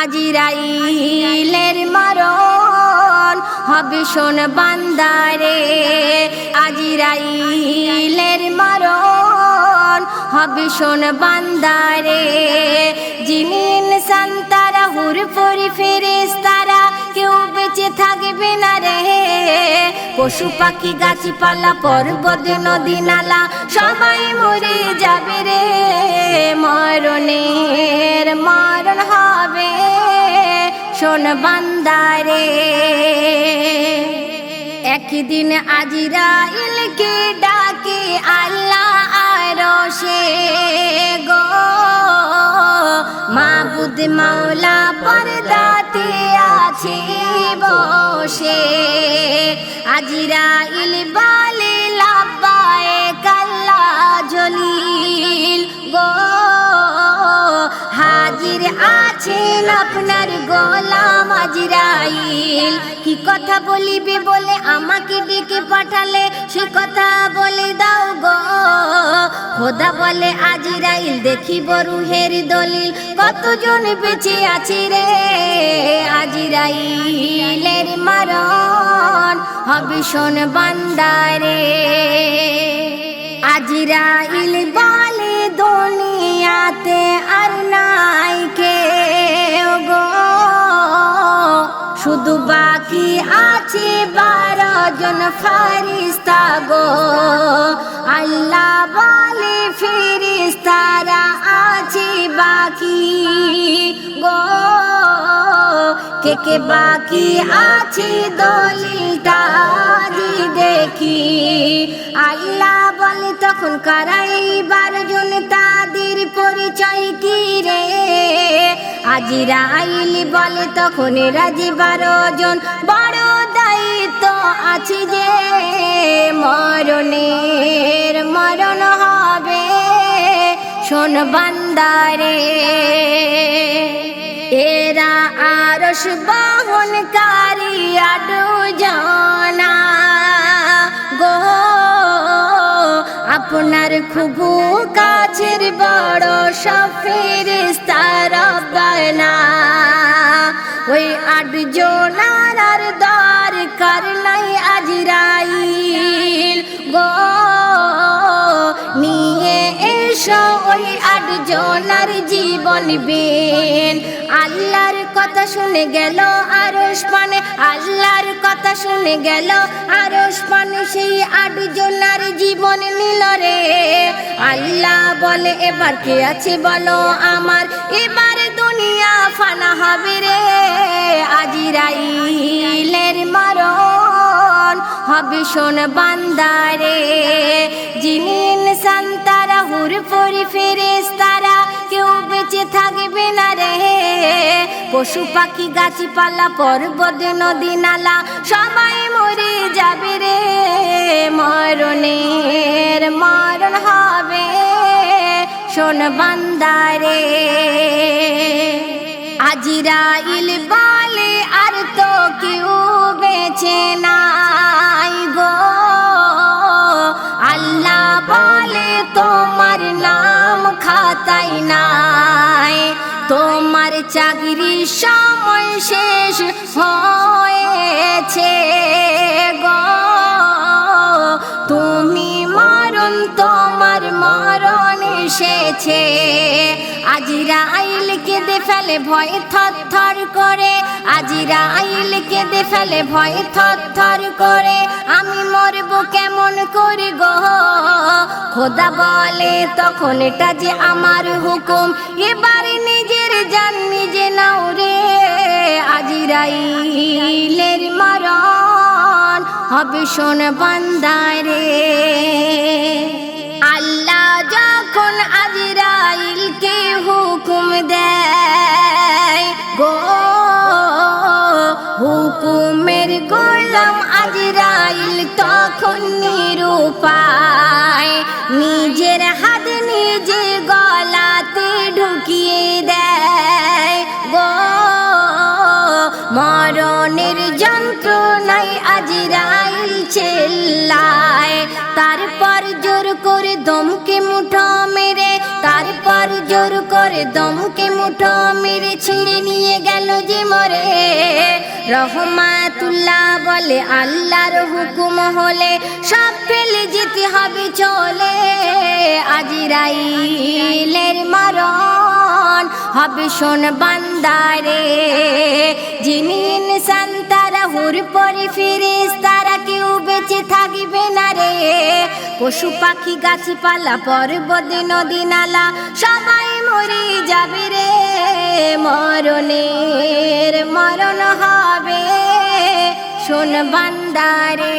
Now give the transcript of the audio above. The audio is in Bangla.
আজিরাইলের মরণ হবে শোন বান্দারে। আজিরাইলের মরণ হবে শোন বান্দারে। জিনিন সন্তারা হুর ফুরি বেঁচে থাকবে না রে। পশু পাখি, গাছপালা, পর্বত, নদী, নালা, সবাই মরে যাবে রে। মরণের মরণ হবে, শোন বান্দারে। একদিন আজিরাইলকে ডাকে আল্লাহ আর সে গো। মাবুদ মাওলা পর্দাতে আছে বসে। আজিরাইল বলে লাব্বায়ে কাল্লা জলিল গো। হাজির আছেন আপনার গোলাম আজরাইল কি কথা বলিবে বলে আমাকে ডেকে পাঠালে? সে কথা বলে দাও গো। খোদা বলে আজরাইল দেখিব রুহের দলিল। কতজন বেঁচে আছে রে? আজরাইলের মারণ হবে শোন বান্দারে আজরাইল বলে দুনিয়াতে আর নাই কে গো। শুধু বাকি আছে বারো জন ফারিস্তা গো। আল্লাহ বলে ফিরিস্তারা আছে বাকি গো। কে কে বাকি আছে দলিলটা দি দেখি। আল্লাহ বলে, তখন কারাই বারো জন তাদের পরিচয় কি রে? আজিরা আইলি বলে, তখন রাজি বারো জন বড় দায়িত্ব আছে যে মরণের মরণ হবে। শোন বান্দারে। এরা আরস বাহনকারী আডু জানা গো আপনার খুব কাছের বড় সফের বানা ওই আট জোনার দরকার নাই আজরাইল গো এসো ওই আট জনার জীবন বেন আল্লাহর কথা শুনে গেল আরস পানে, আল্লাহর কথা শুনে গেল আরস পানে, সেই আট জনার জীবন নিল রে। আল্লাহ বলে, এবার কে আছে বলো আমার? এবার দুনিয়া ফানা হবে রে। আজিরাইলের মারণ হবে শোন বান্দারে জিনিন সান্তারা হুর ফুরি ফিরিস তারা কেউ বেঁচে থাকবে না রে। পশু পাখি গাছপালা, পর্বত, নদী, নালা, সবাই মরে যাবে রে। মরণের মরণ হবে, শোন বান্দারে। আজিরাইল বলে নাই। তোমার চাকরির সময় শেষ হয়েছে গো। তুমি মরণ তোমার মরণ এসেছে। আজিরা আইল কেঁদে ফেলে, ভয় থর থর করে। আজিরা আইল কেঁদে ফেলে, ভয় থর থর করে। আমি মরবো কেমন করে গো? খোদা বলে তখন এটা যে আমার হুকুম। এবারে নিজের জান নিজে নাও রে। আজিরাইলের মরণ হবে শোন বান্দারে। আজরাইলকে হুকুম দেয়। গো, হুকুমের গোলাম আজরাইল তখন নিরুপায়। নিজের হাত নিজে গলাতে ঢুকিয়ে দেয়। গো, মরণের যন্ত্রণায় আজরাইল চেল্লায়। তারপর জোর করে দমকে মুঠো মেরে তারপর জোর করে দমকে মুঠো মেরে ছিঁড়ে নিয়ে গেল যে মরে। রহমাতুল্লাহ বলে, আল্লাহর হুকুম হলে সব ফেলে যেতে হবে, চলে। আজিরাইলের মরণ হবে শোন বান্দারে। যিনি ইনসান, তারা হুর পরে ফিরিস তারা কেউ বেঁচে থাকিবে না রে। পশু পাখি গাছপালা, পর্বত নদী নালা, সবাই মরে যাবে রে। মরণের মরণ হবে, শোন বান্দারে